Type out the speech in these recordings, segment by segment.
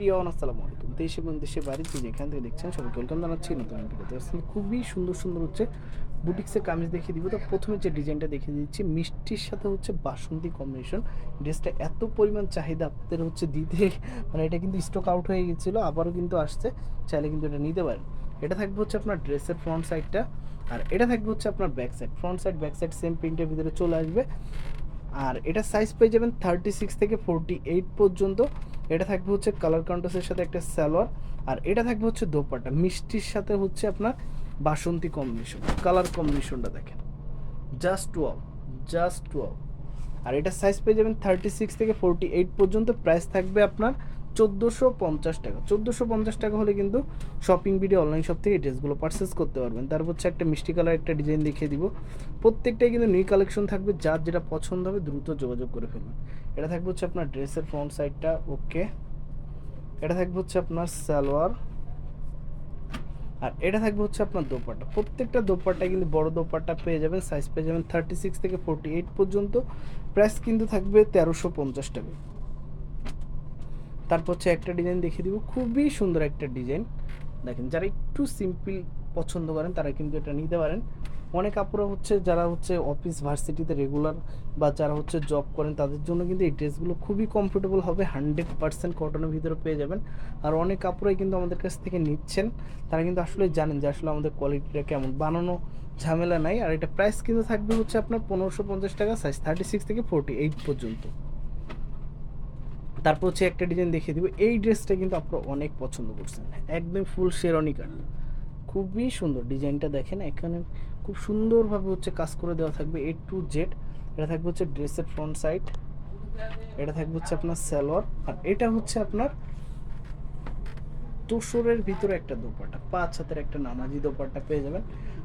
প্রিয়ন এবং দেশের যেখান থেকে দেখছেন খুবই সুন্দর সুন্দর হচ্ছে বুটিক্সের কামিজ দেখিয়ে প্রথমে যে ডিজাইনটা দেখিয়ে দিচ্ছি, মিষ্টির সাথে হচ্ছে বাসন্তী কম্বিনেশন ড্রেসটা এত পরিমাণ চাহিদা হচ্ছে দিতে মানে এটা কিন্তু স্টক আউট হয়ে গেছিল, আবারও কিন্তু আসছে। চাইলে কিন্তু এটা নিতে পারেন। এটা থাকবে হচ্ছে আপনার ড্রেসের ফ্রন্ট সাইডটা আর এটা থাকবে হচ্ছে আপনার back side front side back side same প্রিন্টের ভিতরে চলে আসবে। আর এটা সাইজ পেয়ে যাবেন থার্টি সিক্স থেকে ফোরটি এইট পর্যন্ত। এটা থাকবে হচ্ছে কালার কাউন্টাসের সাথে একটা স্যালোয়ার আর এটা থাকবে হচ্ছে দোপাট্টা। মিষ্টির সাথে হচ্ছে আপনার বাসন্তী কম্বিনেশন কালার কম্বিনেশনটা দেখেন। জাস্ট ওয়াও জাস্ট ওয়াও আর এটা সাইজ পেয়ে যাবেন থার্টি সিক্স থেকে ফোরটি এইট পর্যন্ত। প্রাইস থাকবে আপনার চোদ্দোশো পঞ্চাশ টাকা। চোদ্দোশো পঞ্চাশ টাকা হলে কিন্তু শপিং ভিডিও অনলাইন শপ থেকে ড্রেসগুলো পারচেস করতে পারবেন। তারপর হচ্ছে একটা মিষ্টি কালার একটা ডিজাইন দেখিয়ে দিব। প্রত্যেকটাই কিন্তু নিউ কালেকশন থাকবে। যার যেটা পছন্দ হবে দ্রুত যোগাযোগ করে ফেলবেন এটা থাকবে হচ্ছে আপনার ড্রেসের ফ্রন্ট সাইডটা ওকে এটা থাকবে হচ্ছে আপনার সালোয়ার। আর এটা থাকবে হচ্ছে আপনার দোপাট্টা। প্রত্যেকটা দোপাট্টা কিন্তু বড় দোপাট্টা পেয়ে যাবেন সাইজ পেয়ে যাবেন থার্টি সিক্স থেকে ফোরটি এইট পর্যন্ত। প্রাইস কিন্তু থাকবে তেরোশো পঞ্চাশ টাকা তারপর হচ্ছে একটা ডিজাইন দেখিয়ে দিব। খুবই সুন্দর একটা ডিজাইন দেখেন, যারা একটু সিম্পল পছন্দ করেন, তারা কিন্তু এটা নিতে পারেন। অনেক আপুরা হচ্ছে, যারা হচ্ছে অফিস ভার্সিটিতে রেগুলার বা যারা হচ্ছে জব করেন, তাদের জন্য কিন্তু এই ড্রেসগুলো খুবই কমফোর্টেবল হবে। হান্ড্রেড পার্সেন্ট কটনের ভিতরে পেয়ে যাবেন। আর অনেক কাপড়াই কিন্তু আমাদের কাছ থেকে নিচ্ছেন। তারা কিন্তু আসলে জানেন যে আসলে আমাদের কোয়ালিটিটা কেমন। বানানো ঝামেলা নাই। আর এটা প্রাইস কিন্তু থাকবে হচ্ছে আপনার পনেরোশো পঞ্চাশ টাকা সাইজ থার্টি সিক্স থেকে ফোরটি এইট পর্যন্ত। তারপর হচ্ছে একটা ডিজাইন দেখিয়ে দিব। এই ড্রেসটা কিন্তু আপনারা অনেক পছন্দ করছেন। একদম ফুল শেরনি কাট খুবই সুন্দর ডিজাইনটা দেখেন। এখানে খুব সুন্দরভাবে হচ্ছে কাজ করে দেওয়া থাকবে এ টু জেড এটা থাকবে হচ্ছে ড্রেসের ফ্রন্ট সাইড এটা থাকবে হচ্ছে আপনার স্যালোয়ার আর এটা হচ্ছে আপনার তোষরের ভিতরে একটা দোপাট্টা, পাঁচ হাতের একটা নামাজি দোপাট্টা পেয়ে যাবেন।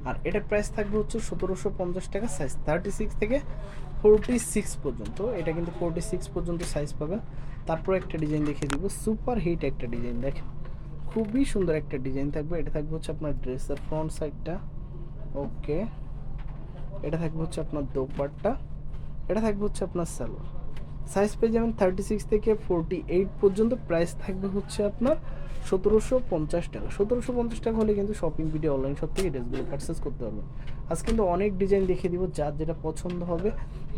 আর এটার প্রাইস থাকবে হচ্ছে সতেরোশো পঞ্চাশ টাকা সাইজ থার্টি সিক্স থেকে ফোরটি সিক্স পর্যন্ত। এটা কিন্তু ফোরটি সিক্স পর্যন্ত সাইজ পাবেন। তারপর একটা ডিজাইন দেখিয়ে দিব। সুপার হিট একটা ডিজাইন দেখেন। খুবই সুন্দর একটা ডিজাইন থাকবে। এটা থাকবে হচ্ছে আপনার ড্রেসের ফ্রন্ট সাইডটা ওকে। এটা থাকবে হচ্ছে আপনার দোপাট্টা। এটা থাকবে হচ্ছে আপনার সালোয়ার সাইজ পেয়ে যাবেন থার্টি সিক্স থেকে ফোরটি এইট পর্যন্ত। প্রাইস থাকবে হচ্ছে আপনার সতেরোশো পঞ্চাশ টাকা। সতেরোশো পঞ্চাশ টাকা হলে কিন্তু শপিং ভিডিও অনলাইন শপ থেকে ড্রেসগুলো পারচেস করতে পারবেন। আজ কিন্তু অনেক ডিজাইন দেখিয়ে দিব, যার যেটা পছন্দ হবে,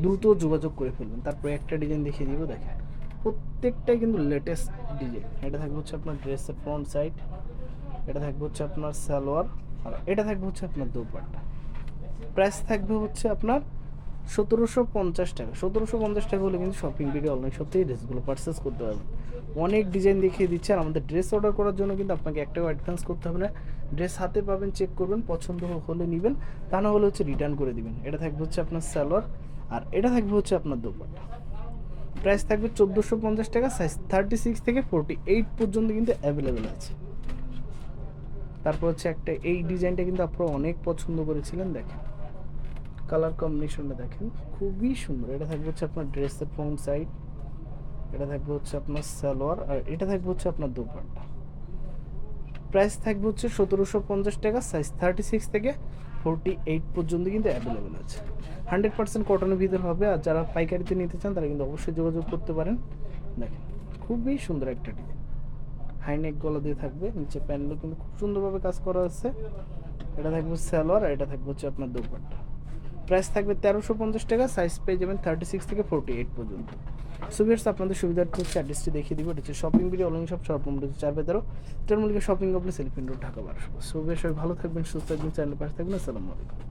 দ্রুত যোগাযোগ করে ফেলবেন। তারপরে একটা ডিজাইন দেখিয়ে দিব, দেখেন। প্রত্যেকটাই কিন্তু লেটেস্ট ডিজাইন এটা থাকবে হচ্ছে আপনার ড্রেসের ফ্রন্ট সাইড এটা থাকবে হচ্ছে আপনার সালোয়ার, আর এটা থাকবে হচ্ছে আপনার দোপাট্টা। প্রাইস থাকবে হচ্ছে আপনার সতেরোশো পঞ্চাশ টাকা। সতেরোশো পঞ্চাশ টাকা হলে কিন্তু শপিং ভিডিও অনলাইন শপ থেকে ড্রেসগুলো পারচেস করতে পারবেন। অনেক ডিজাইন দেখিয়ে দিচ্ছে আর আমাদের ড্রেস অর্ডার করার জন্য কিন্তু আপনাকে একটাও অ্যাডভান্স করতে হবে না। ড্রেস হাতে পাবেন চেক করবেন, পছন্দ হলে নেবেন, তা না হলে হচ্ছে রিটার্ন করে দিবেন। এটা থাকবে হচ্ছে আপনার সালোয়ার আর এটা থাকবে হচ্ছে আপনার দোপাট্টা। প্রাইস থাকবে চোদ্দোশো পঞ্চাশ টাকা সাইজ থার্টি সিক্স থেকে ফোরটি এইট পর্যন্ত কিন্তু অ্যাভেলেবেল আছে। তারপর হচ্ছে একটা এই ডিজাইনটা কিন্তু আপনারা অনেক পছন্দ করেছিলেন, দেখেন। কালার কম্বিনেশনটা দেখেন, খুবই সুন্দর। এটা থাকবে হচ্ছে আপনার ড্রেসের ফ্রন্ট সাইড, এটা থাকবে হচ্ছে আপনার সালোয়ার, আর এটা থাকবে হচ্ছে আপনার দোপাট্টা। প্রাইস থাকবে হচ্ছে সতেরোশো পঞ্চাশ টাকা সাইজ থার্টি সিক্স থেকে ফোরটি এইট পর্যন্ত কিন্তু অ্যাভেলেবেল আছে। হান্ড্রেড পার্সেন্ট কটনের ভিতর হবে, আর যারা পাইকারিতে নিতে চান, তারা কিন্তু অবশ্যই যোগাযোগ করতে পারেন। দেখেন, খুবই সুন্দর একটা ডিজাইন হাইনেক গলা দিয়ে থাকবে, নিচে প্যানেলও কিন্তু খুব সুন্দরভাবে কাজ করা আছে। এটা থাকবে সালোয়ার, আর এটা থাকবে হচ্ছে আপনার দোপাট্টা। প্রাইস থাকবে তেরোশো পঞ্চাশ টাকা সাইজ পেয়ে যাবেন থার্টি সিক্স থেকে ফোরটি এইট পর্যন্ত সুবিয়ার্স আপনাদের সুবিধার্থে হচ্ছে অ্যাড্রেসটি দেখিয়ে দিব। এটা হচ্ছে shopping video online shop shop হচ্ছে চার বেতারো এটার মূল্য shopping complex elephant road Dhaka বারোশো। সুবিয়ার সবাই ভালো থাকবেন, সুস্থ থাকবেন চ্যানেল পাশে থাকবেন। আসসালামু আলাইকুম।